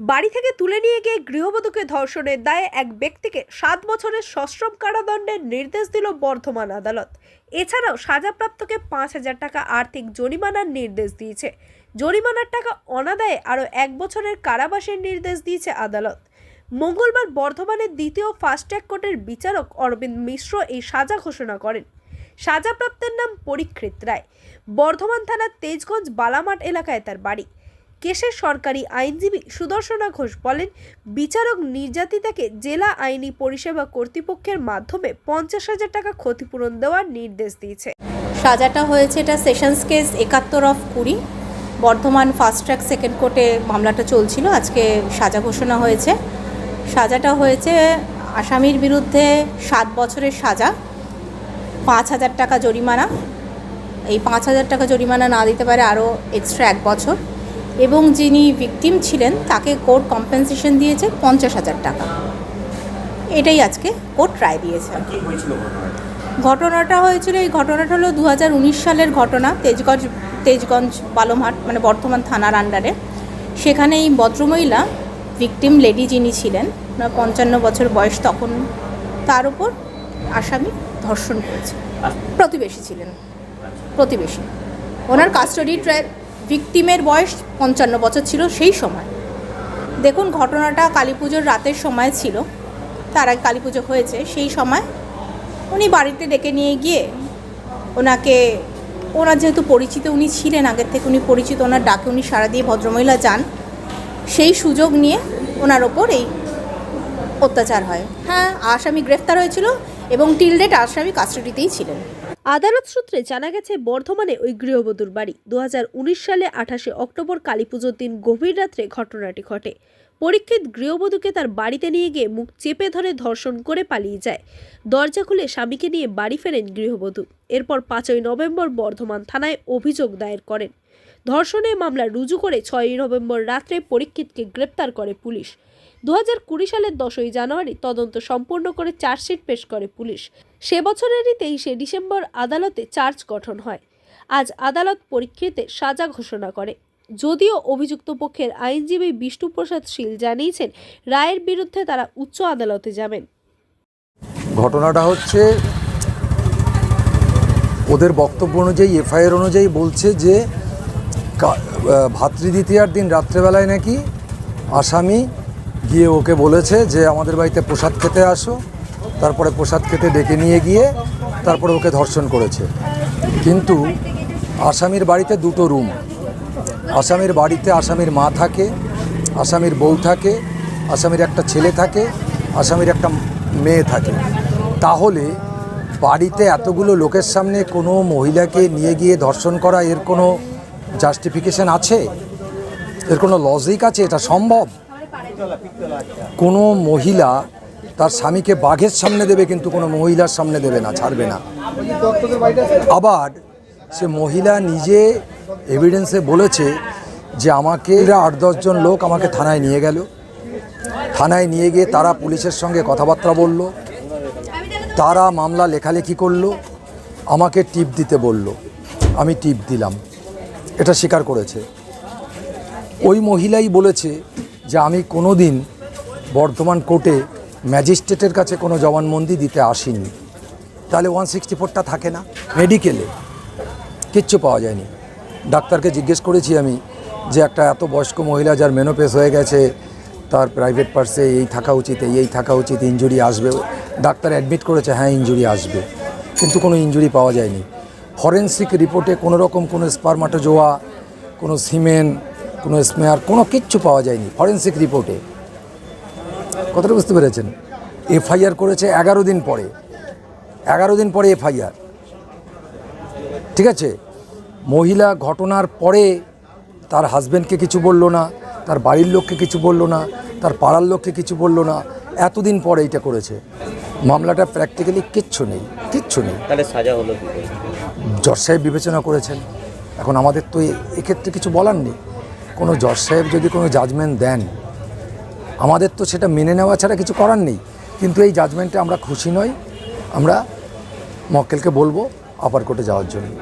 বাড়ি থেকে তুলে নিয়ে গিয়ে গৃহবধূকে ধর্ষণের দায়ে এক ব্যক্তিকে সাত বছরের সশ্রম কারাদণ্ডের নির্দেশ দিল বর্ধমান আদালত। এছাড়াও সাজাপ্রাপ্তকে পাঁচ হাজার টাকা আর্থিক জরিমানার নির্দেশ দিয়েছে। জরিমানার টাকা অনাদায়ে আরও এক বছরের কারাবাসের নির্দেশ দিয়েছে আদালত। মঙ্গলবার বর্ধমানের দ্বিতীয় ফাস্ট্যাগ কোর্টের বিচারক অরবিন্দ মিশ্র এই সাজা ঘোষণা করেন। সাজাপ্রাপ্তের নাম পরীক্ষিত রায়। বর্ধমান থানার তেজগঞ্জ বালামাট এলাকায় তার বাড়ি। কেশের সরকারি আইনজীবী সুদর্শনা ঘোষ বলেন, বিচারক নির্যাতিতাকে জেলা আইনি পরিষেবা কর্তৃপক্ষের মাধ্যমে পঞ্চাশ হাজার টাকা ক্ষতিপূরণ দেওয়ার নির্দেশ দিয়েছে। সাজাটা হয়েছে এটা সেশনস কেস একাত্তর অফ কুড়ি। বর্ধমান ফাস্ট ট্র্যাক সেকেন্ড কোর্টে মামলাটা চলছিল, আজকে সাজা ঘোষণা হয়েছে। সাজাটা হয়েছে আসামির বিরুদ্ধে সাত বছরের সাজা, পাঁচ হাজার টাকা জরিমানা। এই পাঁচ হাজার টাকা জরিমানা না দিতে পারে আরও এক্সট্রা এক বছর। এবং যিনি ভিকটিম ছিলেন তাকে কোর্ট কম্পেনসেশন দিয়েছে পঞ্চাশ হাজার টাকা। এটাই আজকে কোর্ট রায় দিয়েছে। ঘটনাটা? হয়েছিল এই ঘটনাটা হলো দু হাজার উনিশ সালের ঘটনা তেজগঞ্জ তেজগঞ্জ বালমহাট মানে বর্ধমান থানার আন্ডারে সেখানে এই ভদ্রমহিলা ভিকটিম লেডি যিনি ছিলেন ওনার পঞ্চান্ন বছর বয়স তখন তার উপর আসামি ধর্ষণ করেছে প্রতিবেশী ছিলেন। প্রতিবেশী। ওনার কাস্টডি ট্রায়াল ভিকটিমের বয়স পঞ্চান্ন বছর ছিল সেই সময়। দেখুন, ঘটনাটা কালী পুজোর রাতের সময় ছিল। তার আগে কালী পুজো হয়েছে সেই সময়। উনি বাড়িতে ডেকে নিয়ে গিয়ে ওনাকে, ওনার যেহেতু পরিচিত উনি ছিলেন, আগের থেকে উনি পরিচিত, ওনার ডাকে উনি সারা দিয়ে ভদ্রমহিলা যান। সেই সুযোগ নিয়ে ওনার ওপর এই অত্যাচার হয়। হ্যাঁ আসামি গ্রেফতার হয়েছিল এবং টিল ডেট আসামি কাস্টডিতেই ছিলেন। আদালত সূত্রে জানা গেছে, বর্ধমানে ওই গৃহবধূর বাড়ি। দু হাজার উনিশ সালে আঠাশে অক্টোবর কালীপুজোর দিন গভীর রাত্রে ঘটনাটি ঘটে। পরীক্ষিত গৃহবধূকে তার বাড়িতে নিয়ে গিয়ে মুখ চেপে ধরে ধর্ষণ করে পালিয়ে যায়। দরজা খুলে স্বামীকে নিয়ে বাড়ি ফেরেন গৃহবধূ। এরপর পাঁচই নভেম্বর বর্ধমান থানায় অভিযোগ দায়ের করেন। ধর্ষণের মামলা রুজু করে ছয়ই নভেম্বর রাত্রে পরীক্ষিতকে গ্রেপ্তার করে পুলিশ। দু সালের দশই জানুয়ারি তদন্ত সম্পূর্ণ করে চার্জশিট পেশ করে পুলিশ। সে বছরেরই তেইশে ডিসেম্বর আদালতে চার্জ গঠন হয়। আজ আদালত পরীক্ষিতে সাজা ঘোষণা করে। যদিও অভিযুক্ত পক্ষের আইনজীবী বিষ্ণুপ্রসাদ শীল জানিয়েছেন, রায়ের বিরুদ্ধে তারা উচ্চ আদালতে যাবেন। ঘটনাটা হচ্ছে, ওদের বক্তব্য অনুযায়ী, এফআইআর অনুযায়ী বলছে যে ভাতৃদ্বিতীয়ার দিন রাত্রেবেলায় নাকি আসামি গিয়ে ওকে বলেছে যে আমাদের বাড়িতে প্রসাদ খেতে আসো, তারপরে প্রসাদ খেতে ডেকে নিয়ে গিয়ে তারপরে ওকে ধর্ষণ করেছে। কিন্তু আসামির বাড়িতে দুটো রুম। আসামির বাড়িতে আসামির মা থাকে, আসামির বউ থাকে, আসামির একটা ছেলে থাকে, আসামির একটা মেয়ে থাকে। তাহলে বাড়িতে এতগুলো লোকের সামনে কোনো মহিলাকে নিয়ে গিয়ে ধর্ষণ করা এর কোনো জাস্টিফিকেশন আছে? এর কোনো লজিক আছে? এটা সম্ভব? কোনো মহিলা তার স্বামীকে বাঘের সামনে দেবে কিন্তু কোনো মহিলার সামনে দেবে না, ছাড়বে না। আবার সে মহিলা নিজে এভিডেন্সে বলেছে যে আমাকে আট দশজন লোক আমাকে থানায় নিয়ে গেল। থানায় নিয়ে গিয়ে তারা পুলিশের সঙ্গে কথাবার্তা বলল, তারা মামলা লেখালেখি করল, আমাকে টিপ দিতে বলল। আমি টিপ দিলাম। এটা স্বীকার করেছে। ওই মহিলাই বলেছে যে আমি কোনো দিন বর্ধমান কোর্টে ম্যাজিস্ট্রেটের কাছে কোনো জবানবন্দি দিতে আসিনি। তাহলে ওয়ান সিক্সটি ফোরটা থাকে না? মেডিকেলে কিচ্ছু পাওয়া যায়নি। ডাক্তারকে জিজ্ঞেস করেছি আমি যে একটা এত বয়স্ক মহিলা যার মেনোপেস হয়ে গেছে, তার প্রাইভেট পার্সে এই থাকা উচিত, এই থাকা উচিত ইঞ্জুরি আসবে। ডাক্তার অ্যাডমিট করেছে হ্যাঁ ইঞ্জুরি আসবে। কিন্তু কোনো ইঞ্জুরি পাওয়া যায়নি। ফরেন্সিক রিপোর্টে কোনো রকম কোনো স্পারমাটোজোয়া কোনো সিমেন্ট কোনো স্মেয়ার কোনো কিচ্ছু পাওয়া যায়নি ফরেন্সিক রিপোর্টে। কথাটা বুঝতে পেরেছেন? এফআইআর করেছে এগারো দিন পরে। এগারো দিন পরে এফআইআর। ঠিক আছে? মহিলা ঘটনার পরে তার হাজব্যান্ডকে কিছু বলল না তার বাড়ির লোককে কিছু বলল না তার পাড়ার লোককে কিছু বলল না। এতদিন পরে এইটা করেছে। মামলাটা প্র্যাকটিক্যালি কিচ্ছু নেই কিচ্ছু নেই। তাহলে সাজা হলো জজ সাহেব বিবেচনা করেছেন। এখন আমাদের তো এক্ষেত্রে কিছু বলার নেই। কোনো জজ সাহেব যদি কোনো জাজমেন্ট দেন আমাদের তো সেটা মেনে নেওয়া ছাড়া কিছু করার নেই। কিন্তু এই জাজমেন্টে আমরা খুশি নই। আমরা মক্কেলকে বলব আপার কোর্টে যাওয়ার জন্য।